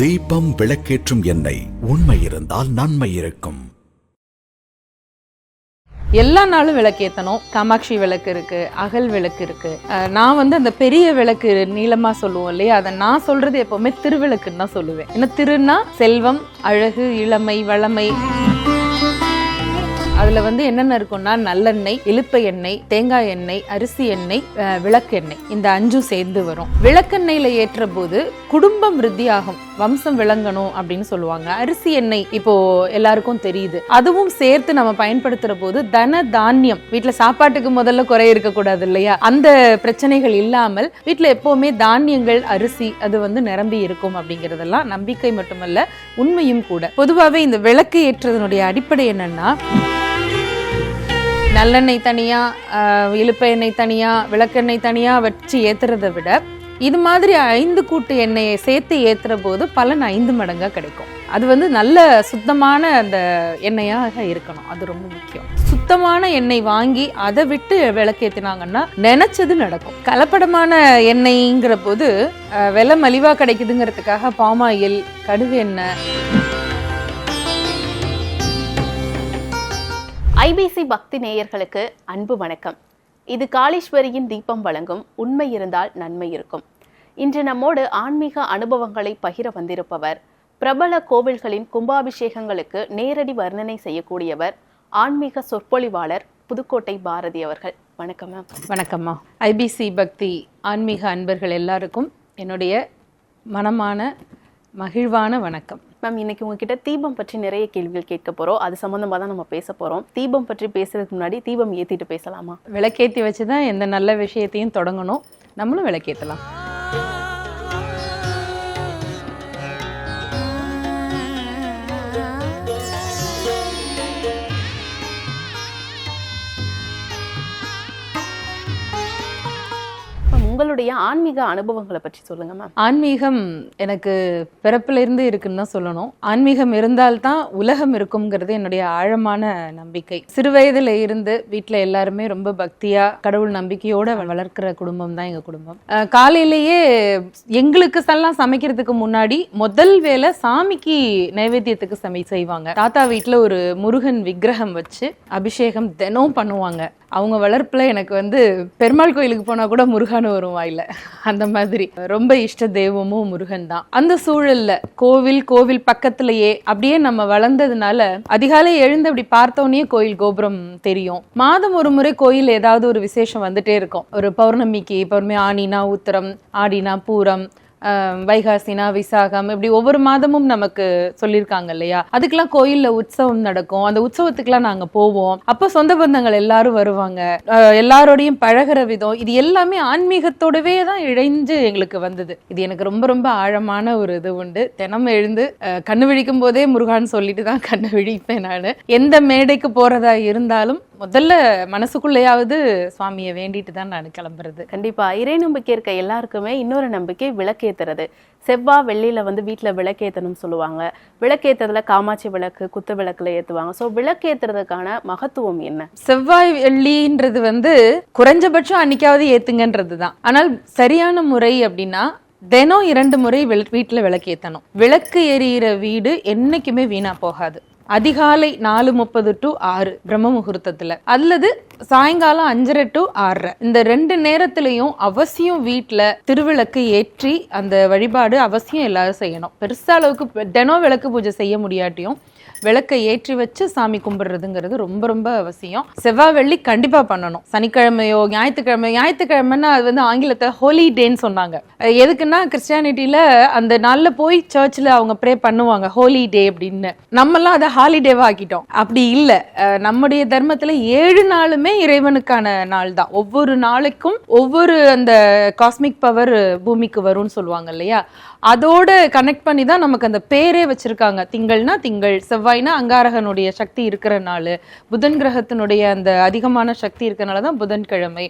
தீபம் விளக்கேற்றும் எண்ணெய் உண்மை இருந்தால் நன்மை இருக்கும். எல்லா நாளும் விளக்கேற்றணும் காமாட்சி விளக்கு இருக்கு அகல் விளக்கு இருக்கு. அஹ் நான் வந்து அந்த பெரிய விளக்கு நீளமா சொல்லுவோம் இல்லையா? அதை நான் சொல்றது எப்பவுமே திருவிளக்குன்னு தான் சொல்லுவேன். ஏன்னா திருன்னா செல்வம் அழகு இளமை வளமை. அதில் வந்து என்னென்ன இருக்கும்னா நல்லெண்ணெய் இழுப்ப எண்ணெய் தேங்காய் எண்ணெய் அரிசி எண்ணெய் விளக்கெண்ணெய். இந்த அஞ்சும் சேர்ந்து வரும். விளக்கெண்ணெயில் ஏற்ற போது குடும்பம் விருத்தியாகும். வம்சம் விளங்கணும் அப்படின்னு சொல்லுவாங்க. அரிசி எண்ணெய் இப்போ எல்லாருக்கும் தெரியுது. அதுவும் சேர்த்து நம்ம பயன்படுத்துற போது தன தானியம். வீட்டில் சாப்பாட்டுக்கு முதல்ல குறை இருக்கக்கூடாது இல்லையா? அந்த பிரச்சனைகள் இல்லாமல் வீட்டில் எப்போவுமே தானியங்கள் அரிசி அது வந்து நிரம்பி இருக்கும் அப்படிங்கிறதெல்லாம் நம்பிக்கை மட்டுமல்ல உண்மையும் கூட. பொதுவாகவே இந்த விளக்கு ஏற்றதனுடைய அடிப்படை என்னன்னா நல்லெண்ணெய் தனியாக ஆஹ், இலுப்பை எண்ணெய் தனியாக விளக்கெண்ணெய் தனியாக வச்சு ஏற்றுறதை விட இது மாதிரி ஐந்து கூட்டு எண்ணெயை சேர்த்து ஏற்றுற போது பலன் ஐந்து மடங்காக கிடைக்கும். அது வந்து நல்ல சுத்தமான அந்த எண்ணெயாக இருக்கணும். அது ரொம்ப முக்கியம். சுத்தமான எண்ணெய் வாங்கி அதை விட்டு விளக்கேத்தினாங்கன்னா நினச்சது நடக்கும். கலப்படமான எண்ணெய்ங்கிற போது விலை மலிவாக கிடைக்குதுங்கிறதுக்காக பாமாயில் கடுகு எண்ணெய் ஐபிசி பக்தி நேயர்களுக்கு அன்பு வணக்கம். இது காளீஸ்வரியின் தீபம் வழங்கும் உண்மை இருந்தால் நன்மை இருக்கும். இன்று நம்மோடு ஆன்மீக அனுபவங்களை பகிர வந்திருப்பவர் பிரபல கோவில்களின் கும்பாபிஷேகங்களுக்கு நேரடி வர்ணனை செய்யக்கூடியவர் ஆன்மீக சொற்பொழிவாளர் புதுக்கோட்டை பாரதி அவர்கள். வணக்கம் மேம். வணக்கம்மா. ஐபிசி பக்தி ஆன்மீக அன்பர்கள் எல்லாருக்கும் என்னுடைய மனமான மகிழ்வான வணக்கம். மேம் இன்னைக்கு உங்ககிட்ட தீபம் பற்றி நிறைய கேள்விகள் கேட்க போறோம். அது சம்மந்தமாக தான் நம்ம பேச போறோம். தீபம் பற்றி பேசுறதுக்கு முன்னாடி தீபம் ஏத்திட்டு பேசலாமா? விளக்கேத்தி வச்சு தான் எந்த நல்ல விஷயத்தையும் தொடங்கணும். நம்மளும் விளக்கேத்தலாம். உங்களுடைய ஆன்மீக அனுபவங்களை பற்றி சொல்லுங்க மேம் ஆன்மீகம் எனக்கு பிறப்புல இருந்து இருக்குன்னு தான் சொல்லணும். ஆன்மீகம் இருந்தால்தான் உலகம் இருக்குங்கிறது என்னுடைய ஆழமான நம்பிக்கை. சிறுவயதில் இருந்து வீட்டில் எல்லாருமே ரொம்ப பக்தியா கடவுள் நம்பிக்கையோட வளர்க்கிற குடும்பம் தான் எங்க குடும்பம். காலையிலேயே எங்களுக்கு எல்லாம் சமைக்கிறதுக்கு முன்னாடி முதல் வேளை சாமிக்கு நைவேத்தியத்துக்கு சமை செய்வாங்க. தாத்தா வீட்டில் ஒரு முருகன் விக்கிரகம் வச்சு அபிஷேகம் தினம் பண்ணுவாங்க. அவங்க வளர்ப்பில் எனக்கு வந்து பெருமாள் கோயிலுக்கு போனால் கூட முருகன் வரும் வாயில். அந்த மாதிரி. ரொம்ப இஷ்ட தெய்வமும் முருகன் தான். அந்த சூழல்ல கோவில் கோவில் பக்கத்திலேயே அப்படியே நம்ம வளர்ந்ததுனால அதிகாலை எழுந்து அப்படி பார்த்தோன்னே கோயில் கோபுரம் தெரியும். மாதம் ஒரு முறை கோயில் ஏதாவது ஒரு விசேஷம் வந்துட்டே இருக்கும். ஒரு பௌர்ணமிக்கு பௌர்ணமி ஆனினா உத்திரம் ஆடினா பூரம் வைகாசினா விசாகம் இப்படி ஒவ்வொரு மாதமும் நமக்கு சொல்லியிருக்காங்க இல்லையா? அதுக்கெல்லாம் கோயில்ல உற்சவம் நடக்கும். அந்த உற்சவத்துக்குலாம் நாங்க போவோம். அப்போ சொந்த பந்தங்கள் எல்லாரும் வருவாங்க. எல்லாரோடையும் பழகுற விதம் இது எல்லாமே ஆன்மீகத்தோடவே தான் இழைஞ்சு எங்களுக்கு வந்தது. இது எனக்கு ரொம்ப ரொம்ப ஆழமான ஒரு இது உண்டு. தினம் எழுந்து கண்ணு விழிக்கும் போதே முருகான்னு சொல்லிட்டு தான் கண்ணு விழிப்பேன் நான். எந்த மேடைக்கு போறதா இருந்தாலும் முதல்ல மனசுக்குள்ளேயாவது சுவாமியை வேண்டிட்டு தான் நான் கிளம்புறது. கண்டிப்பா. இறை நம்பிக்கை இருக்க எல்லாருக்குமே இன்னொரு நம்பிக்கை விளக்கேத்துறது. செவ்வாய் வெள்ளியில வந்து வீட்டுல விளக்கேத்தணும் சொல்லுவாங்க. விளக்கேத்துறதுல காமாட்சி விளக்கு குத்து விளக்குல ஏத்துவாங்க. சோ விளக்கேத்துறதுக்கான மகத்துவம் என்ன? செவ்வாய் வெள்ளின்றது வந்து குறைஞ்சபட்சம் அன்னைக்காவது ஏத்துங்கன்றது தான். ஆனால் சரியான முறை அப்படின்னா தினம் இரண்டு முறை வீட்டுல விளக்கு ஏத்தணும் விளக்கு எரியிற வீடு என்னைக்குமே வீணா போகாது. அதிகாலை நாலு முப்பது டு ஆறு பிரம்ம முகூர்த்தத்துல. அல்லது சாயங்காலம் அஞ்சரை டு ஆறரை. இந்த ரெண்டு நேரத்திலையும் அவசியம் வீட்டில் திருவிளக்கு ஏற்றி அந்த வழிபாடு அவசியம் எல்லாரும் செய்யணும். பெருசா அளவுக்கு தினம் விளக்கு பூஜை செய்ய முடியாட்டியும் விளக்கை ஏற்றி வச்சு சாமி கும்பிடுறதுங்கிறது ரொம்ப ரொம்ப அவசியம். செவ்வாய் வெள்ளி கண்டிப்பாக பண்ணணும். சனிக்கிழமையோ ஞாயிற்றுக்கிழமையோ ஞாயிற்றுக்கிழமைன்னா அது வந்து ஆங்கிலத்தை ஹோலி டேன்னு சொன்னாங்க. எதுக்குன்னா கிறிஸ்டியானிட்டியில் அந்த நாளில் போய் சர்ச்சில் அவங்க ப்ரே பண்ணுவாங்க ஹோலி டே அப்படின்னு. நம்மலாம் அதை ஹாலிடேவாக ஆக்கிட்டோம். அப்படி இல்லை. நம்முடைய தர்மத்தில் ஏழு நாளுமே இறைவனுக்கான நாள் தான் ஒவ்வொரு நாளைக்கும் ஒவ்வொரு அந்த காஸ்மிக் பவர் பூமிக்கு வரும்னு சொல்லுவாங்க இல்லையா? அதோடு கனெக்ட் பண்ணி தான் நமக்கு அந்த பேரே வச்சிருக்காங்க. திங்கள்னா திங்கள் செவ்வாய்னா அங்காரகனுடைய சக்தி இருக்கிற நாள் புதன் கிரகத்தினுடைய அந்த அதிகமான சக்தி இருக்கிறனால தான் புதன்கிழமை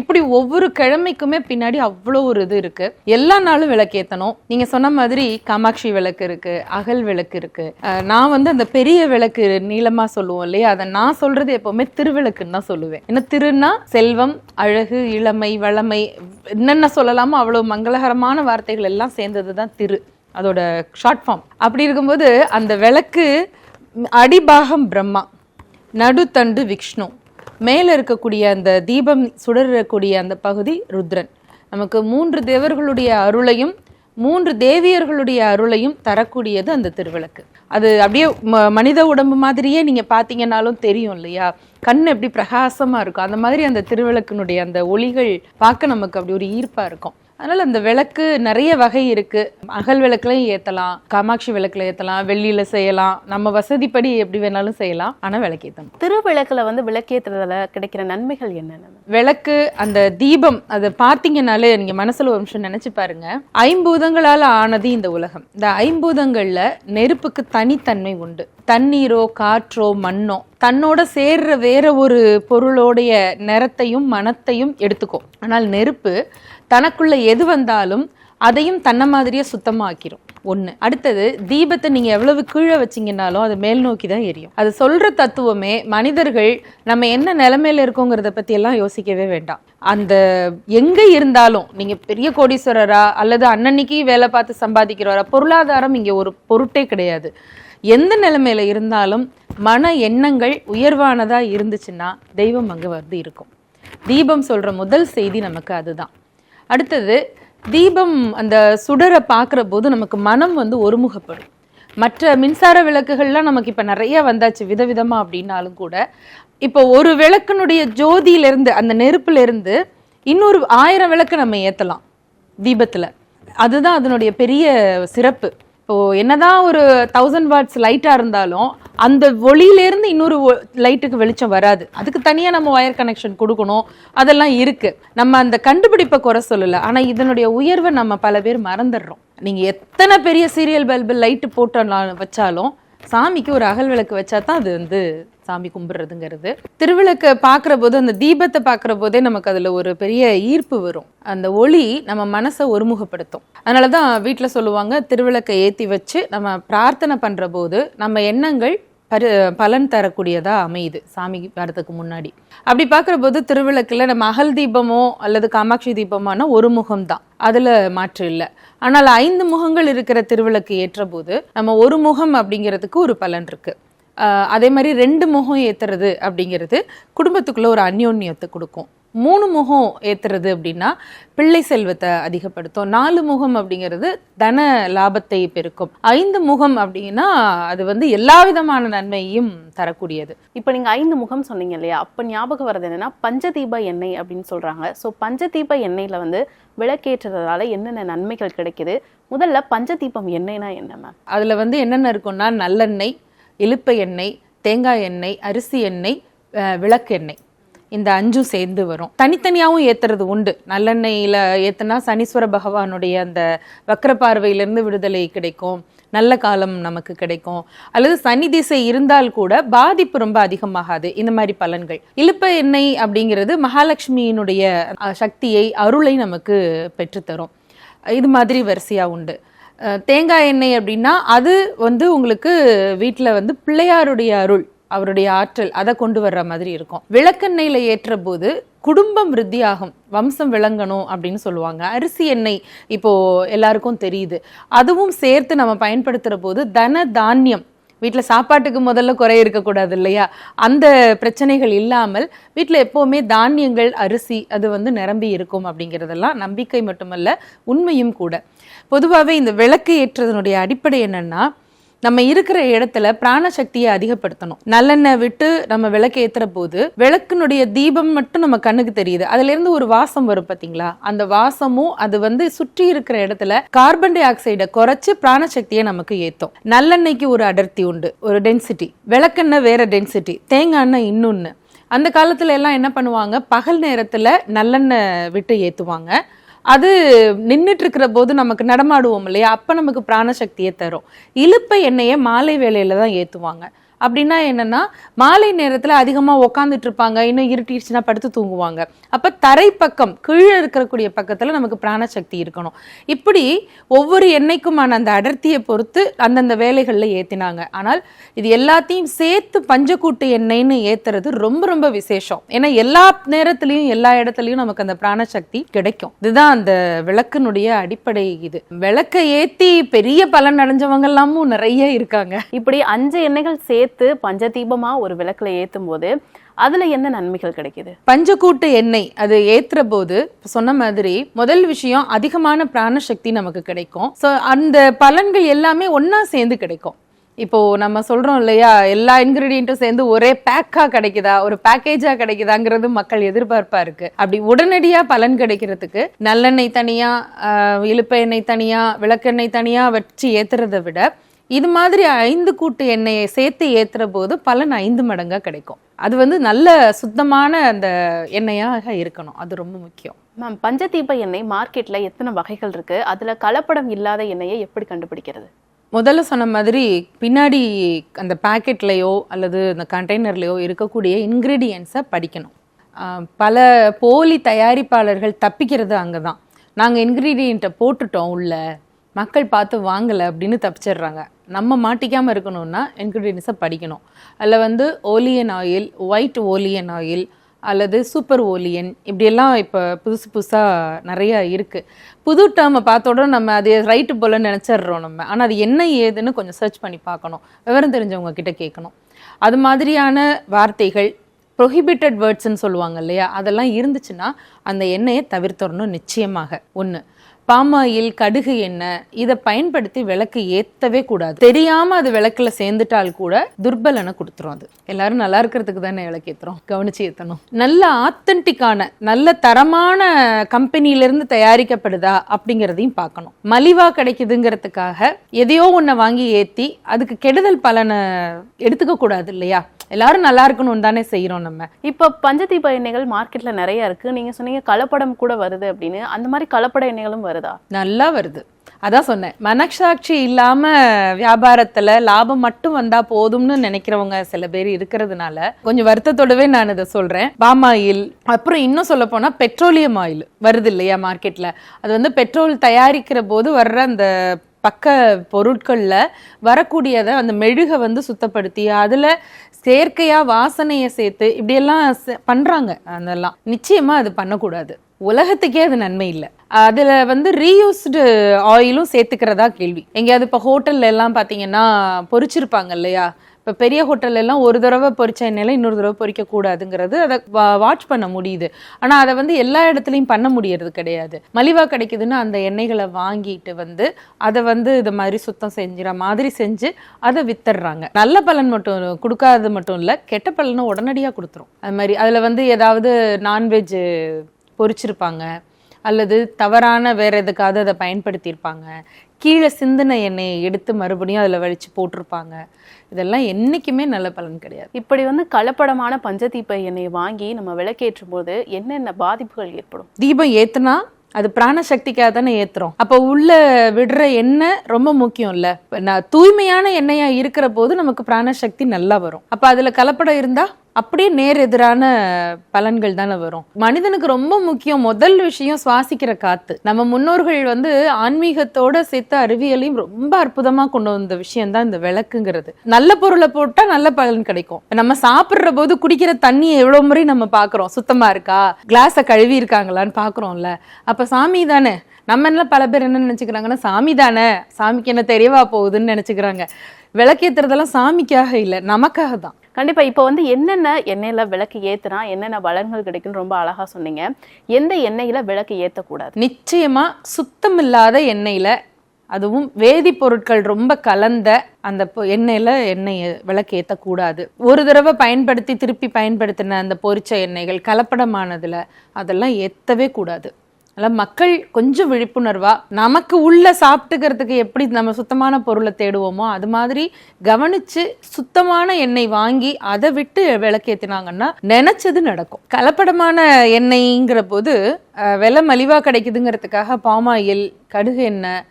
இப்படி ஒவ்வொரு கிழமைக்குமே பின்னாடி அவ்வளோ ஒரு இது இருக்கு. எல்லா நாளும் விளக்கேத்தணும். நீங்கள் சொன்ன மாதிரி காமாட்சி விளக்கு இருக்கு அகல் விளக்கு இருக்கு. நான் வந்து அந்த பெரிய விளக்கு நீளமாக சொல்லுவோம் இல்லையா? அதை நான் சொல்றது எப்பவுமே திருவிளக்குன்னு தான் சொல்லுவேன். ஏன்னா திருன்னா செல்வம் அழகு இளமை வளமை என்னென்ன சொல்லலாமோ அவ்வளோ மங்களகரமான வார்த்தைகள் எல்லாம் சேர்ந்தது தான் திரு அதோட ஷார்ட் ஃபார்ம் அப்படி இருக்கும்போது அந்த விளக்கு அடிபாகம் பிரம்மா நடுத்தண்டு விஷ்ணு மேலே இருக்கக்கூடிய அந்த தீபம் சுடரக்கூடிய அந்த பகுதி ருத்ரன். நமக்கு மூன்று தேவர்களுடைய அருளையும் மூன்று தேவியர்களுடைய அருளையும் தரக்கூடியது அந்த திருவிளக்கு. அது அப்படியே ம- மனித உடம்பு மாதிரியே நீங்கள் பார்த்தீங்கன்னாலும் தெரியும் இல்லையா? கண் எப்படி பிரகாசமாக இருக்கும். அந்த மாதிரி அந்த திருவிளக்கினுடைய அந்த ஒளிகள் பார்க்க நமக்கு அப்படி ஒரு ஈர்ப்பாக இருக்கும். அதனால அந்த விளக்கு நிறைய வகை இருக்கு. அகல் விளக்குலையும் ஏத்தலாம் காமாட்சி விளக்குல ஏத்தலாம் வெள்ளியில செய்யலாம். நம்ம வசதிப்படி எப்படி வேணாலும் செய்யலாம் ஆனா விளக்கேத்தணும். திருவிளக்குல வந்து விளக்கேத்துறதுல கிடைக்கிற நன்மைகள் என்னென்ன? விளக்கு அந்த தீபம் அதை பார்த்தீங்கன்னாலே நீங்க மனசுல ஒரு நிமிஷம் நினைச்சு பாருங்க. ஐம்பூதங்களால ஆனது இந்த உலகம். இந்த ஐம்பூதங்கள்ல நெருப்புக்கு தனித்தன்மை உண்டு. தண்ணீரோ காற்றோ மண்ணோ தன்னோட சேர்ற வேற ஒரு பொருளோடைய நிறத்தையும் மனத்தையும் எடுத்துக்கும். ஆனால் நெருப்பு தனக்குள்ள எது வந்தாலும் அதையும் தன்னை மாதிரியே சுத்தமாக்கிரும். ஒன்று அடுத்தது தீபத்தை நீங்கள் எவ்வளவு கீழே வச்சீங்கன்னாலும் அது மேல் நோக்கி தான் எரியும். அது சொல்கிற தத்துவமே மனிதர்கள் நம்ம என்ன நிலமையில இருக்கோங்கிறத பற்றியெல்லாம் எல்லாம் யோசிக்கவே வேண்டாம். அந்த எங்கே இருந்தாலும் நீங்கள் பெரிய கோடீஸ்வரரா அல்லது அன்னன்னைக்கு வேலை பார்த்து சம்பாதிக்கிறவரா பொருளாதாரம் இங்கே ஒரு பொருட்டே கிடையாது. எந்த நிலைமையில இருந்தாலும் மன எண்ணங்கள் உயர்வானதாக இருந்துச்சுன்னா தெய்வம் அங்கே வந்து இருக்கும். தீபம் சொல்கிற முதல் செய்தி நமக்கு அதுதான். அடுத்தது தீபம் அந்த சுடரை பார்க்குற போது நமக்கு மனம் வந்து ஒருமுகப்படும். மற்ற மின்சார விளக்குகள்லாம் நமக்கு இப்போ நிறைய வந்தாச்சு விதவிதமாக அப்படின்னாலும் கூட. இப்போ ஒரு விளக்குனுடைய ஜோதியிலேருந்து அந்த நெருப்புலேருந்து இன்னொரு ஆயிரம் விளக்கு நம்ம ஏற்றலாம் தீபத்தில். அதுதான் அதனுடைய பெரிய சிறப்பு. இப்போ என்னதான் ஒரு தௌசண்ட் வாட்ஸ் லைட்டா இருந்தாலும் அந்த ஒளியிலேருந்து இன்னொரு ஒ- லைட்டுக்கு வெளிச்சம் வராது. அதுக்கு தனியா நம்ம ஒயர் கனெக்ஷன் கொடுக்கணும். அதெல்லாம் இருக்கு. நம்ம அந்த கண்டுபிடிப்பை குறை சொல்லல. ஆனா இதனுடைய உயர்வை நம்ம பல பேர் மறந்துடுறோம். நீங்க எத்தனை பெரிய சீரியல் பல்பு லைட்டு போட்டு வச்சாலும் சாமிக்கு ஒரு அகல் விளக்கு வச்சா தான் அது வந்து சாமி கும்பிடுறதுங்கிறது. திருவிளக்கை பார்க்குற போது அந்த தீபத்தை பார்க்குற போதே நமக்கு அதில் ஒரு பெரிய ஈர்ப்பு வரும். அந்த ஒளி நம்ம மனசை ஒருமுகப்படுத்தும். அதனால தான் வீட்டில் சொல்லுவாங்க திருவிளக்கை ஏற்றி வச்சு நம்ம பிரார்த்தனை பண்ணுற போது நம்ம எண்ணங்கள் பரு பலன் தரக்கூடியதாக அமையுது சாமி வரதுக்கு முன்னாடி. அப்படி பார்க்குற போது நம்ம அகல் தீபமோ அல்லது காமாட்சி தீபமானா ஒரு முகம் தான் அதில் மாற்று இல்லை. ஆனால் ஐந்து முகங்கள் இருக்கிற திருவிளக்கு ஏற்ற போது நம்ம ஒரு முகம் அப்படிங்கிறதுக்கு ஒரு பலன் இருக்குது அதே மாதிரி ரெண்டு முகம் ஏத்துறது அப்படிங்கிறது குடும்பத்துக்குள்ளே ஒரு அந்யோன்யத்தை கொடுக்கும். மூணு முகம் ஏத்துறது அப்படின்னா பிள்ளை செல்வத்தை அதிகப்படுத்தும். நாலு முகம் அப்படிங்கிறது தன லாபத்தை பெருக்கும். ஐந்து முகம் அப்படின்னா அது வந்து எல்லா விதமான நன்மையும் தரக்கூடியது. இப்போ நீங்க ஐந்து முகம் சொன்னீங்க இல்லையா? அப்ப ஞாபகம் வர்றது என்னன்னா பஞ்சதீப எண்ணெய் அப்படின்னு சொல்றாங்க. ஸோ பஞ்சதீப எண்ணெயில வந்து விளக்கேற்றுறதால என்னென்ன நன்மைகள் கிடைக்குது? முதல்ல பஞ்சதீபம் எண்ணெய்னா என்ன மேம் அதுல வந்து என்னென்ன இருக்கும்னா நல்லெண்ணெய் இலுப்பை எண்ணெய் தேங்காய் எண்ணெய் அரிசி எண்ணெய் அஹ் விளக்கு எண்ணெய். இந்த அஞ்சும் சேர்ந்து வரும். தனித்தனியாகவும் ஏத்துறது உண்டு. நல்லெண்ணெயில ஏற்றுனா சனீஸ்வர பகவானுடைய அந்த வக்கர பார்வையிலிருந்து விடுதலை கிடைக்கும். நல்ல காலம் நமக்கு கிடைக்கும். அல்லது சனி திசை இருந்தால் கூட பாதிப்பு ரொம்ப அதிகமாகாது. இந்த மாதிரி பலன்கள். இழுப்ப எண்ணெய் அப்படிங்கிறது மகாலட்சுமியினுடைய சக்தியை அருளை நமக்கு பெற்றுத்தரும். இது மாதிரி வரிசையா உண்டு. தேங்காய் எண்ணெய் அப்படின்னா அது வந்து உங்களுக்கு வீட்டில் வந்து பிள்ளையாருடைய அருள். அவருடைய ஆற்றல் அதை கொண்டு வர்ற மாதிரி இருக்கும். விளக்கெண்ணெயில ஏற்ற போது குடும்பம் விருத்தியாகும். வம்சம் விளங்கணும் அப்படின்னு சொல்லுவாங்க. அரிசி எண்ணெய் இப்போ எல்லாருக்கும் தெரியுது. அதுவும் சேர்த்து நம்ம பயன்படுத்துகிற போது தன தானியம். வீட்டில் சாப்பாட்டுக்கு முதல்ல குறை இருக்கக்கூடாது இல்லையா? அந்த பிரச்சனைகள் இல்லாமல் வீட்டில் எப்போவுமே தானியங்கள் அரிசி அது வந்து நிரம்பி இருக்கும் அப்படிங்கிறதெல்லாம் நம்பிக்கை மட்டுமல்ல உண்மையும் கூட. பொதுவாகவே இந்த விளக்கு ஏற்றதனுடைய அடிப்படை என்னன்னா நம்ம இருக்கிற இடத்துல பிராணசக்தியை அதிகப்படுத்தணும். நல்லெண்ணெய் விட்டு நம்ம விளக்கு ஏத்துற போது விளக்கினுடைய தீபம் மட்டும் நம்ம கண்ணுக்கு தெரியுது. அதுல இருந்து ஒரு வாசம் வரும் பாத்தீங்களா? அந்த வாசமும் அது வந்து சுற்றி இருக்கிற இடத்துல கார்பன் டை ஆக்சைடை குறைச்சு பிராணசக்தியை நமக்கு ஏத்தும். நல்லெண்ணெய்க்கு ஒரு அடர்த்தி உண்டு ஒரு டென்சிட்டி விளக்கெண்ணெய் வேற டென்சிட்டி தேங்காய் எண்ணெய் இன்னொன்னு. அந்த காலத்துல எல்லாம் என்ன பண்ணுவாங்க? பகல் நேரத்துல நல்லெண்ணெய் விட்டு ஏத்துவாங்க. அது நின்றுட்டு இருக்கிற போது நமக்கு நடமாடுவோம் இல்லையா? அப்போ நமக்கு பிராணசக்தியை தரும். இழுப்பை எண்ணெயை மாலை வேளையில தான் ஏற்றுவாங்க அப்படின்னா என்னன்னா மாலை நேரத்தில் அதிகமாக உக்காந்துட்டு இருப்பாங்க இன்னும் இருட்டிடுச்சுன்னா படுத்து தூங்குவாங்க. அப்போ தரை பக்கம் கீழே இருக்கக்கூடிய பக்கத்தில் நமக்கு பிராணசக்தி இருக்கணும். இப்படி ஒவ்வொரு எண்ணெய்க்குமான அந்த அடர்த்தியை பொறுத்து அந்தந்த வேலைகளில் ஏற்றினாங்க ஆனால் இது எல்லாத்தையும் சேர்த்து பஞ்சக்கூட்டு எண்ணெய்னு ஏத்துறது ரொம்ப ரொம்ப விசேஷம். ஏன்னா எல்லா நேரத்துலையும் எல்லா இடத்துலையும் நமக்கு அந்த பிராணசக்தி கிடைக்கும். இதுதான் அந்த விளக்கினுடைய அடிப்படை இது. விளக்கை ஏற்றி பெரிய பலன் அடைஞ்சவங்க எல்லாமும் நிறைய இருக்காங்க. இப்படி அஞ்சு எண்ணெய்கள் சேர்த்து பஞ்சதீபமா ஒரு விளக்குல ஏத்தும் போது அதுல என்ன நன்மைகள் கிடைக்குது? பஞ்சக்கூட்டு எண்ணெய் அது ஏத்துற போது சொன்ன மாதிரி முதல் விஷயம் அதிகமான பிராணசக்தி நமக்கு கிடைக்கும். ஸோ அந்த பலன்கள் எல்லாமே ஒன்றா சேர்ந்து கிடைக்கும். இப்போ நம்ம சொல்றோம் இல்லையா எல்லா இன்கிரீடியண்ட்டும் சேர்ந்து ஒரே பேக்கா கிடைக்குதா ஒரு பேக்கேஜா கிடைக்குதாங்கிறது மக்கள் எதிர்பார்ப்பா இருக்கு. அப்படி உடனடியா பலன் கிடைக்கிறதுக்கு நல்லெண்ணெய் தனியா ஆஹ், இலுப்பை எண்ணெய் தனியா விளக்கெண்ணெய் தனியா வச்சு ஏத்துறதை விட இது மாதிரி ஐந்து கூட்டு எண்ணெயை சேர்த்து ஏத்துற போது பலன் ஐந்து மடங்கா கிடைக்கும். அது வந்து நல்ல சுத்தமான அந்த எண்ணெயாக இருக்கணும். அது ரொம்ப முக்கியம். மேம் பஞ்சதீப எண்ணெய் மார்க்கெட்ல எத்தனை வகைகள் இருக்கு? அதுல கலப்படம் இல்லாத எண்ணெயை எப்படி கண்டுபிடிக்கிறது? முதல்ல சொன்ன மாதிரி பின்னாடி அந்த பாக்கெட்லேயோ அல்லது அந்த கண்டெய்னர்லேயோ இருக்கக்கூடிய இன்க்ரீடியன்ஸை படிக்கணும். பல போலி தயாரிப்பாளர்கள் தப்பிக்கிறது அங்கே தான் நாங்கள் இன்க்ரீடியண்ட்டை போட்டுட்டோம் உள்ள. மக்கள் பார்த்து வாங்கலை அப்படின்னு தப்பிச்சிடுறாங்க. நம்ம மாட்டிக்காமல் இருக்கணும்னா இன்க்ரீடியன்ஸை படிக்கணும். அதில் வந்து olein oil white olein oil அல்லது சூப்பர் ஓலியன் இப்படியெல்லாம் இப்போ புதுசு புதுசாக நிறையா இருக்குது புது டேர்மை பார்த்த உடனே நம்ம அது ரைட்டு போல் நினச்சிடுறோம் நம்ம. ஆனால் அது என்ன ஏதுன்னு கொஞ்சம் சர்ச் பண்ணி பார்க்கணும். விவரம் தெரிஞ்சவங்க கிட்ட கேட்கணும். அது மாதிரியான வார்த்தைகள் ப்ரொஹிபிட்டட் வேர்ட்ஸ்ன்னு சொல்லுவாங்க இல்லையா? அதெல்லாம் இருந்துச்சுன்னா அந்த எண்ணெயை தவிர்த்தரணும் நிச்சயமாக. ஒன்று பாமாயில் கடுகு எண்ணெய் இதை பயன்படுத்தி விளக்கு ஏத்தவே கூடாது. தெரியாம அது விளக்குல சேர்ந்துட்டால் கூட துர்பலனை கொடுத்துரும் அது. எல்லாரும் நல்லா இருக்கிறதுக்கு தானே விளக்கு ஏத்துறோம். கவனிச்சு ஏத்தணும். நல்ல ஆத்தன்டிக்கான நல்ல தரமான கம்பெனில இருந்து தயாரிக்கப்படுதா அப்படிங்கிறதையும் பார்க்கணும். மலிவா கிடைக்குதுங்கிறதுக்காக எதையோ ஒன்றை வாங்கி ஏத்தி அதுக்கு கெடுதல் பலனை எடுத்துக்க கூடாது இல்லையா? எல்லாரும் நல்லா இருக்கணும்னு தானே செய்யறோம் நம்ம. இப்ப பஞ்சதீப எண்ணெய்கள் மார்க்கெட்ல நிறைய இருக்கு. நீங்க சொன்னீங்க கலப்படம் கூட வருது அப்படின்னு. அந்த மாதிரி கலப்பட எண்ணெய்களும் வருது. நல்லா வருது. அதான் சொன்னேன். மனசாட்சி இல்லாம வியாபாரத்துல லாபம் மட்டும் வந்தா போதும்னு நினைக்கிறவங்க சில பேர் இருக்கிறதுனால கொஞ்சம் வருத்தத்தோடவே நான் இதை சொல்றேன். பாம் ஆயில் அப்புறம் இன்னும் சொல்ல போனா பெட்ரோலியம் ஆயில் வருது இல்லையா மார்க்கெட்ல அது வந்து பெட்ரோல் தயாரிக்கிற போது வர்ற அந்த பக்க பொருட்கள்ல வரக்கூடியதை அந்த மெழுகை வந்து சுத்தப்படுத்தி அதுல செயற்கையா வாசனையை சேர்த்து இப்படியெல்லாம் பண்ணுறாங்க பண்றாங்க அதெல்லாம். நிச்சயமா அது பண்ணக்கூடாது. உலகத்துக்கே அது நன்மை இல்லை. அதில் வந்து ரீயூஸ்டு ஆயிலும் சேர்த்துக்கிறதா கேள்வி. எங்கேயாவது இப்போ ஹோட்டல்ல எல்லாம் பார்த்தீங்கன்னா பொரிச்சிருப்பாங்க இல்லையா? இப்போ பெரிய ஹோட்டல்ல எல்லாம் ஒரு தடவை பொரிச்ச எண்ணெயில இன்னொரு தடவை பொறிக்கக்கூடாதுங்கிறது அதை வாட்ச் பண்ண முடியுது. ஆனால் அதை வந்து எல்லா இடத்துலையும் பண்ண முடியறது கிடையாது. மலிவாக கிடைக்குதுன்னு அந்த எண்ணெய்களை வாங்கிட்டு வந்து அதை வந்து இது மாதிரி சுத்தம் செஞ்சுற மாதிரி செஞ்சு அதை வித்துடுறாங்க. நல்ல பலன் மட்டும் கொடுக்காது மட்டும் இல்லை கெட்ட பலனும் உடனடியாக கொடுத்துரும். அது மாதிரி அதில் வந்து ஏதாவது நான்வெஜ் பொரிச்சிருப்பாங்க அல்லது தவறான வேற எதுக்காவது அதை பயன்படுத்தியிருப்பாங்க. கீழே சிந்தின எண்ணெயை எடுத்து மறுபடியும் அதில் வலிச்சு போட்டிருப்பாங்க. இதெல்லாம் என்றைக்குமே நல்ல பலன் கிடையாது. இப்படி வந்து கலப்படமான பஞ்சதீப எண்ணெயை வாங்கி நம்ம விளக்கேற்றும் போது என்னென்ன பாதிப்புகள் ஏற்படும்? தீபம் ஏத்துனா அது பிராணசக்திக்காக தானே ஏத்துறோம். அப்போ உள்ள விடுற எண்ணெய் ரொம்ப முக்கியம் இல்ல நான் தூய்மையான எண்ணெயா இருக்கிற போது நமக்கு பிராணசக்தி நல்லா வரும். அப்ப அதுல கலப்படம் இருந்தா அப்படியே நேர் எதிரான பலன்கள் தானே வரும். மனிதனுக்கு ரொம்ப முக்கியம் முதல் விஷயம் சுவாசிக்கிற காத்து. நம்ம முன்னோர்கள் வந்து ஆன்மீகத்தோட சேர்த்து அறிவியலையும் ரொம்ப அற்புதமா கொண்டு வந்த விஷயம் தான் இந்த விளக்குங்கிறது. நல்ல பொருளை போட்டா நல்ல பலன் கிடைக்கும். நம்ம சாப்பிடுற போது குடிக்கிற தண்ணியை எவ்வளவு முறை நம்ம பாக்குறோம் சுத்தமா இருக்கா? கிளாஸை கழுவி இருக்காங்களான்னு பாக்குறோம்ல அப்ப சாமி தானே? நம்ம என்ன பல பேர் என்ன நினைச்சுக்கிறாங்கன்னா சாமி தானே? சாமிக்கு என்ன தெரியவா போகுதுன்னு நினைச்சுக்கிறாங்க. விளக்கேத்துறதெல்லாம் சாமிக்காக இல்லை நமக்காக தான் கண்டிப்பாக இப்போ வந்து என்னென்ன எண்ணெயில் விளக்கு ஏற்றுனா என்னென்ன பலன்கள் கிடைக்கும்னு ரொம்ப அழகாக சொன்னீங்க. எந்த எண்ணெயில் விளக்கு ஏற்றக்கூடாது நிச்சயமாக சுத்தம் சுத்தமில்லாத எண்ணெயில் அதுவும் வேதிப்பொருட்கள் ரொம்ப கலந்த அந்த பொ- எண்ணெய் விளக்கு ஏற்றக்கூடாது ஒரு தடவை பயன்படுத்தி திருப்பி பயன்படுத்தின அந்த பொரிச்ச எண்ணெய்கள் கலப்படமானதில் அதெல்லாம் ஏற்றவே கூடாது. அதெல்லாம் மக்கள் கொஞ்சம் விழிப்புணர்வாக நமக்கு உள்ள சாப்பிட்டுக்கிறதுக்கு எப்படி நம்ம சுத்தமான பொருளை தேடுவோமோ அது மாதிரி கவனிச்சு சுத்தமான எண்ணெய் வாங்கி அதை விட்டு விளக்கேற்றினாங்கன்னா நினச்சது நடக்கும். கலப்படமான எண்ணெய்ங்கிற போது விலை மலிவாக கிடைக்குதுங்கிறதுக்காக பாமாயில் கடுகு எண்ணெய்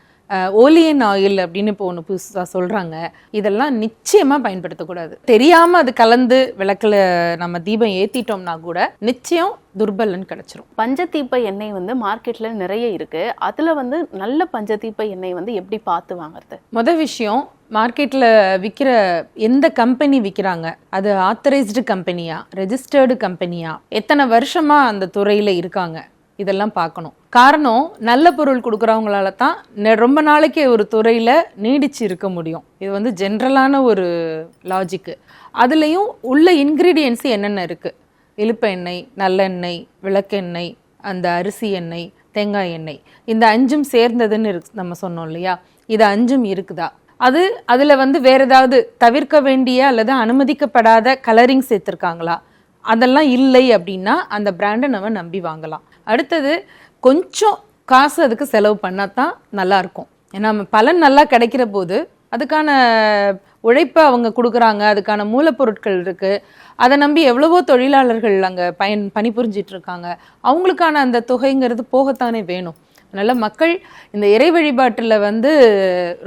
ஓலியன் ஆயில் அப்படின்னு இப்போ ஒன்று புதுசாக சொல்கிறாங்க இதெல்லாம் நிச்சயமாக பயன்படுத்தக்கூடாது. தெரியாமல் அது கலந்து விளக்கில் நம்ம தீபம் ஏற்றிட்டோம்னா கூட நிச்சயம் துர்பலன் கிடச்சிரும். பஞ்சதீப எண்ணெய் வந்து மார்க்கெட்ல நிறைய இருக்கு. அதுல வந்து நல்ல பஞ்சதீப எண்ணெய் வந்து எப்படி பார்த்து வாங்குறது? மொதல் விஷயம் மார்க்கெட்டில் விற்கிற எந்த கம்பெனி விற்கிறாங்க அது ஆத்தரைஸ்டு கம்பெனியா? ரெஜிஸ்டர்டு கம்பெனியா? எத்தனை வருஷமா அந்த துறையில் இருக்காங்க? இதெல்லாம் பார்க்கணும். காரணம் நல்ல பொருள் கொடுக்குறவங்களால தான் நெ- ரொம்ப நாளைக்கு ஒரு துறையில் நீடிச்சு இருக்க முடியும். இது வந்து ஜென்ரலான ஒரு லாஜிக்கு அதுலேயும் உள்ள இன்க்ரீடியன்ஸ் என்னென்ன இருக்குது இழுப்ப எண்ணெய் நல்லெண்ணெய் விளக்கெண்ணெய் அந்த அரிசி எண்ணெய் தேங்காய் எண்ணெய். இந்த அஞ்சும் சேர்ந்ததுன்னு இருக்கு நம்ம சொன்னோம் இல்லையா? இது அஞ்சும் இருக்குதா? அது அதில் வந்து வேறு ஏதாவது தவிர்க்க வேண்டிய அல்லது அனுமதிக்கப்படாத கலரிங் சேர்த்துருக்காங்களா? அதெல்லாம் இல்லை அப்படின்னா அந்த பிராண்டை நம்ம நம்பி வாங்கலாம். அடுத்தது கொஞ்சம் காசு அதுக்கு செலவு பண்ணால் தான் நல்லாயிருக்கும். ஏன்னா நம்ம பலன் நல்லா கிடைக்கிற போது அதுக்கான உழைப்பை அவங்க கொடுக்குறாங்க அதுக்கான மூலப்பொருட்கள் இருக்குது அதை நம்பி எவ்வளவோ தொழிலாளர்கள் அங்கே பயன் பணிபுரிஞ்சிட்ருக்காங்க அவங்களுக்கான அந்த தொகைங்கிறது போகத்தானே வேணும். அதனால் மக்கள் இந்த இறை வழிபாட்டில் வந்து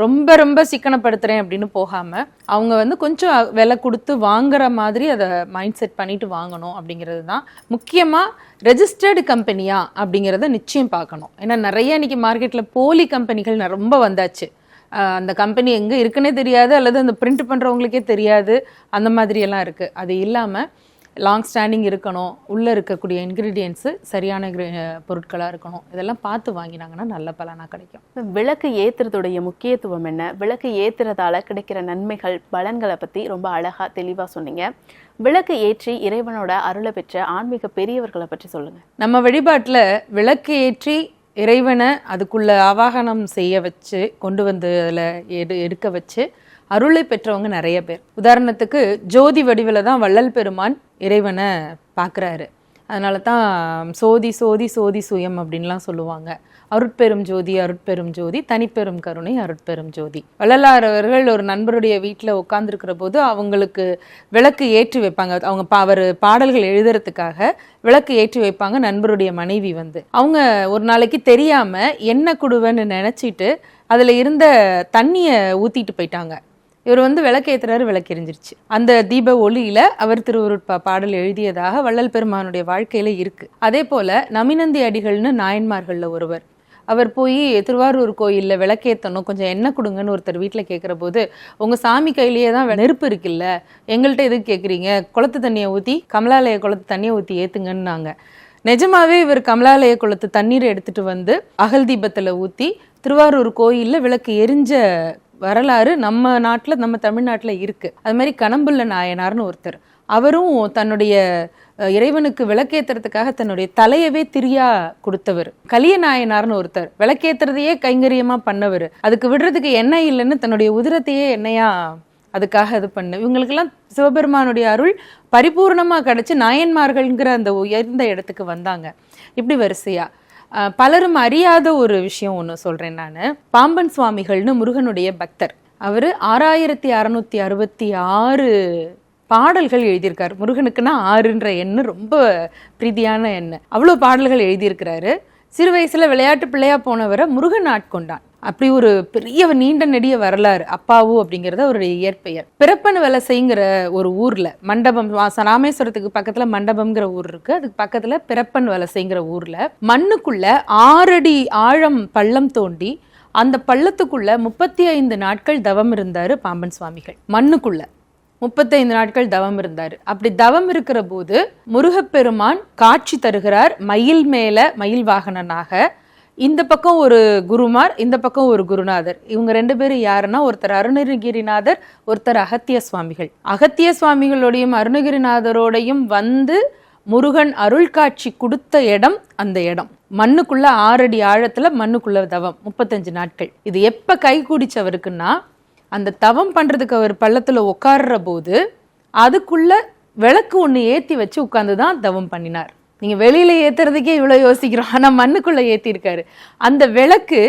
ரொம்ப ரொம்ப சிக்கனப்படுத்துகிறேன் அப்படின்னு போகாமல் அவங்க வந்து கொஞ்சம் விலை கொடுத்து வாங்குற மாதிரி அதை மைண்ட் செட் பண்ணிட்டு வாங்கணும் அப்படிங்கிறது தான். முக்கியமாக ரெஜிஸ்டர்டு கம்பெனியா அப்படிங்கிறத நிச்சயம் பார்க்கணும். ஏன்னா நிறைய இன்னைக்கு மார்க்கெட்டில் போலி கம்பெனிகள் ரொம்ப வந்தாச்சு. அந்த கம்பெனி எங்கே இருக்குன்னே தெரியாது அல்லது அந்த பிரிண்ட் பண்ணுறவங்களுக்கே தெரியாது. அந்த மாதிரியெல்லாம் இருக்குது அது இல்லாமல் லாங் ஸ்டாண்டிங் இருக்கணும் உள்ளே இருக்கக்கூடிய இன்க்ரீடியன்ஸு சரியான பொருட்களாக இருக்கணும். இதெல்லாம் பார்த்து வாங்கினாங்கன்னா நல்ல பலனாக கிடைக்கும். விளக்கு ஏத்துறதுடைய முக்கியத்துவம் என்ன? விளக்கு ஏத்துறதால கிடைக்கிற நன்மைகள் பலன்களை பத்தி ரொம்ப அழகா தெளிவா சொன்னீங்க. விளக்கு ஏற்றி இறைவனோட அருளை பெற்ற ஆன்மீக பெரியவர்களை பற்றி சொல்லுங்க. நம்ம வழிபாட்டில் விளக்கு ஏற்றி இறைவனை அதுக்குள்ள ஆவாகனம் செய்ய வச்சு கொண்டு வந்து அதில் எடு எடுக்க வச்சு அருளை பெற்றவங்க நிறைய பேர். உதாரணத்துக்கு ஜோதி வடிவில் தான் வள்ளல் பெருமான் இறைவனை பார்க்குறாரு அதனால தான் சோதி சோதி சோதி சுயம் அப்படின்லாம் சொல்லுவாங்க. அருட்பெரும் ஜோதி அருட்பெரும் ஜோதி தனிப்பெரும் கருணை அருட்பெரும் ஜோதி. வள்ளலார் அவர்கள் ஒரு நண்பருடைய வீட்டில் உட்காந்துருக்கிற போது அவங்களுக்கு விளக்கு ஏற்றி வைப்பாங்க. அவங்க பா அவர் பாடல்கள் எழுதுறதுக்காக விளக்கு ஏற்றி வைப்பாங்க நண்பருடைய மனைவி வந்து. அவங்க ஒரு நாளைக்கு தெரியாமல் என்ன குடுவேன்னு நினச்சிட்டு அதில் இருந்த தண்ணியை ஊற்றிட்டு போயிட்டாங்க. இவர் வந்து விளக்கேற்றுறாரு விளக்கெறிஞ்சிருச்சு. அந்த தீப ஒளியில அவர் திருவருட்பா பாடல் எழுதியதாக வள்ளல் பெருமானுடைய வாழ்க்கையில இருக்கு. அதே போல நமினந்தி அடிகள்னு நாயன்மார்கள்ல ஒருவர். அவர் போய் திருவாரூர் கோயிலில் விளக்கேற்றணும் கொஞ்சம் எண்ணெய் கொடுங்கன்னு ஒருத்தர் வீட்டில் கேட்குற போது உங்கள் சாமி கையிலேயே தான் நெருப்பு இருக்குல்ல எங்கள்கிட்ட எதுக்கு கேட்குறீங்க குளத்து தண்ணியை ஊற்றி கமலாலய குளத்து தண்ணியை ஊற்றி ஏற்றுங்கன்னாங்க நிஜமாவே இவர் கமலாலய குளத்து தண்ணீரை எடுத்துட்டு வந்து அகல் தீபத்தில் ஊற்றி திருவாரூர் கோயிலில் விளக்கு எரிஞ்ச வரலாறு நம்ம நாட்டில் நம்ம தமிழ்நாட்டில் இருக்குது அது மாதிரி கணம்புள்ள நாயனார்னு ஒருத்தர். அவரும் தன்னுடைய இறைவனுக்கு விளக்கேத்துறதுக்காக தன்னுடைய தலையவே திரியா கொடுத்தவர். கலிய நாயனார்னு ஒருத்தர். விளக்கேத்துறதையே கைங்கரியமாக பண்ணவர். அதுக்கு விடுறதுக்கு எண்ணெய் இல்லைன்னு தன்னுடைய உதிரத்தையே எண்ணெயா அதுக்காக இது பண்ணு இவங்களுக்கெல்லாம் சிவபெருமானுடைய அருள் பரிபூர்ணமாக கிடச்சி நாயன்மார்கள்ங்கிற அந்த உயர்ந்த இடத்துக்கு வந்தாங்க. இப்படி வரிசையா. பலரும் அறியாத ஒரு விஷயம் ஒன்று சொல்கிறேன் நான். பாம்பன் சுவாமிகள்னு முருகனுடைய பக்தர். அவர் ஆறாயிரத்தி அறநூற்றி அறுபத்தி ஆறு பாடல்கள் எழுதியிருக்காரு. முருகனுக்குன்னா ஆறுன்ற எண்ணு ரொம்ப பிரீதியான எண்ணு. அவ்வளோ பாடல்கள் எழுதியிருக்கிறாரு. சிறு வயசில் விளையாட்டு பிள்ளையாக போனவரை முருகன் ஆட்கொண்டான். அப்படி ஒரு பெரிய நீண்ட நெடிய வரலாறு அப்பாவு அப்படிங்கிறது அவருடைய இயற்பெயர். பிறப்பன் வலசைங்கிற ஒரு ஊர்ல மண்டபம் ராமேஸ்வரத்துக்கு பக்கத்துல மண்டபம்ங்கிற ஊர் இருக்கு. அதுக்கு பக்கத்துல பிறப்பன் வலசைங்கிற ஊர்ல மண்ணுக்குள்ள ஆறடி ஆழம் பள்ளம் தோண்டி அந்த பள்ளத்துக்குள்ள முப்பத்தி ஐந்து நாட்கள் தவம் இருந்தாரு பாம்பன் சுவாமிகள். மண்ணுக்குள்ள முப்பத்தைந்து நாட்கள் தவம் இருந்தார். அப்படி தவம் இருக்கிற போது முருகப்பெருமான் காட்சி தருகிறார் மயில் மேல மயில் வாகனனாக. இந்த பக்கம் ஒரு குருமார் இந்த பக்கம் ஒரு குருநாதர். இவங்க ரெண்டு பேரும் யாருன்னா ஒருத்தர் அருணகிரிநாதர் ஒருத்தர் அகத்திய சுவாமிகள் அகத்திய சுவாமிகளோடையும் அருணகிரிநாதரோடையும் வந்து முருகன் அருள் காட்சி கொடுத்த இடம் அந்த இடம். மண்ணுக்குள்ள ஆறடி ஆழத்துல மண்ணுக்குள்ள தவம் முப்பத்தஞ்சு நாட்கள். இது எப்ப கை கூடிச்சவருக்குன்னா அந்த தவம் பண்றதுக்கு அவர் பள்ளத்துல உட்கார்ற போது அதுக்குள்ள விளக்கு ஒன்று ஏற்றி வச்சு உட்காந்து தான் தவம் பண்ணினார். நீங்கள் வெளியில் ஏற்றுறதுக்கே இவ்வளோ யோசிக்கிறோம். ஆனால் மண்ணுக்குள்ளே ஏற்றிருக்காரு அந்த விளக்கு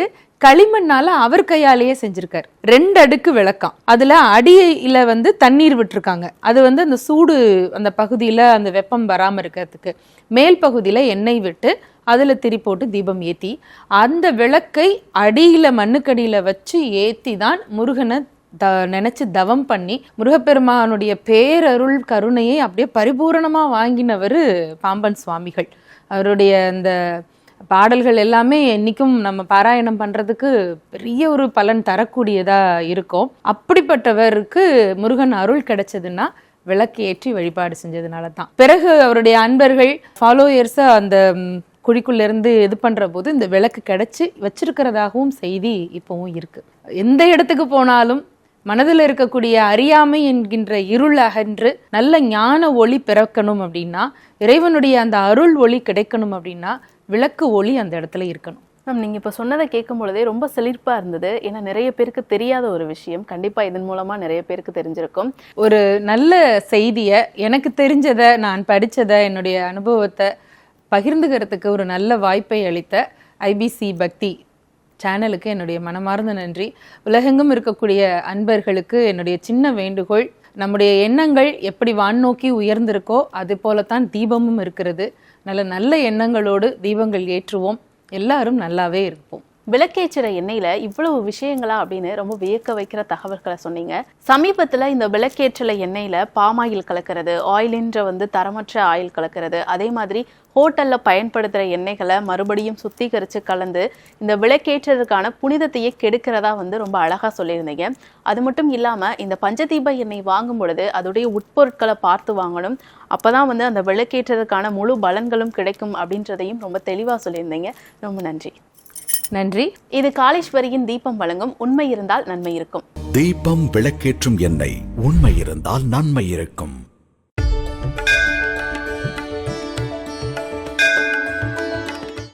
களிமண்ணால் அவர் கையாலேயே செஞ்சுருக்கார். ரெண்டு அடுக்கு விளக்கம். அதில் அடியில் வந்து தண்ணீர் விட்டுருக்காங்க. அது வந்து அந்த சூடு அந்த பகுதியில் அந்த வெப்பம் வராமல் இருக்கிறதுக்கு. மேல் பகுதியில் எண்ணெய் விட்டு அதில் திரி போட்டு தீபம் ஏற்றி அந்த விளக்கை அடியில் மண்ணுக்கடியில் வச்சு ஏற்றி தான் முருகனை த நினச்சி தவம் பண்ணி முருகப்பெருமானுடைய பேரருள் கருணையை அப்படியே பரிபூரணமாக வாங்கினவர் பாம்பன் சுவாமிகள். அவருடைய அந்த பாடல்கள் எல்லாமே என்றைக்கும் நம்ம பாராயணம் பண்ணுறதுக்கு பெரிய ஒரு பலன் தரக்கூடியதாக இருக்கும். அப்படிப்பட்டவருக்கு முருகன் அருள் கிடைச்சதுன்னா விளக்கு ஏற்றி வழிபாடு செஞ்சதுனால தான் பிறகு அவருடைய அன்பர்கள் ஃபாலோயர்ஸை அந்த குழிக்குள்ளேருந்து இது பண்ணுற போது இந்த விளக்கு கிடச்சி வச்சிருக்கிறதாகவும் செய்தி இப்போவும் இருக்குது எந்த இடத்துக்கு போனாலும் மனதில் இருக்கக்கூடிய அறியாமை என்கின்ற இருள் அகன்று நல்ல ஞான ஒளி பிறக்கணும் அப்படின்னா இறைவனுடைய அந்த அருள் ஒளி கிடைக்கணும் அப்படின்னா விளக்கு ஒளி அந்த இடத்துல இருக்கணும். மேம் நீங்க இப்ப சொன்னதை கேட்கும் பொழுதே ரொம்ப செழிப்பா இருந்தது. ஏன்னா நிறைய பேருக்கு தெரியாத ஒரு விஷயம். கண்டிப்பா இதன் மூலமா நிறைய பேருக்கு தெரிஞ்சிருக்கும். ஒரு நல்ல செய்தியை எனக்கு தெரிஞ்சதை நான் படிச்சதை என்னுடைய அனுபவத்தை பகிர்ந்துக்கிறதுக்கு ஒரு நல்ல வாய்ப்பை அளித்த ஐபிசி பக்தி சேனலுக்கு என்னுடைய மனமார்ந்த நன்றி. உலகெங்கும் இருக்கக்கூடிய அன்பர்களுக்கு என்னுடைய சின்ன வேண்டுகோள் நம்முடைய எண்ணங்கள் எப்படி வான் உயர்ந்திருக்கோ அது போலத்தான் தீபமும் இருக்கிறது. நல்ல நல்ல எண்ணங்களோடு தீபங்கள் ஏற்றுவோம். எல்லாரும் நல்லாவே இருப்போம். விளக்கேற்றுற எண்ணெயில இவ்வளவு விஷயங்களா அப்படின்னு ரொம்ப வியக்க வைக்கிற தகவல்களை சொன்னீங்க. சமீபத்துல இந்த விளக்கேற்றல எண்ணெயில பாமாயில் கலக்கிறது ஆயிலின்ற வந்து தரமற்ற ஆயில் கலக்கிறது அதே மாதிரி ஹோட்டல்ல பயன்படுத்துகிற எண்ணெய்களை மறுபடியும் சுத்திகரித்து கலந்து இந்த விளக்கேற்றதுக்கான புனிதத்தையே கெடுக்கிறதா வந்து ரொம்ப அழகாக சொல்லியிருந்தீங்க. அது மட்டும் இல்லாமல் இந்த பஞ்சதீப எண்ணெய் வாங்கும் பொழுது அதோடைய உட்பொருட்களை பார்த்து வாங்கணும். அப்போ தான் வந்து அந்த விளக்கேற்றதுக்கான முழு பலன்களும் கிடைக்கும் அப்படின்றதையும் ரொம்ப தெளிவாக சொல்லியிருந்தீங்க. ரொம்ப நன்றி. நன்றி. இது காளீஸ்வரியின் தீபம் வழங்கும் உண்மை இருந்தால் நன்மை இருக்கும். தீபம் விளக்கேற்றும் எண்ணெய் உண்மை இருந்தால் நன்மை இருக்கும்.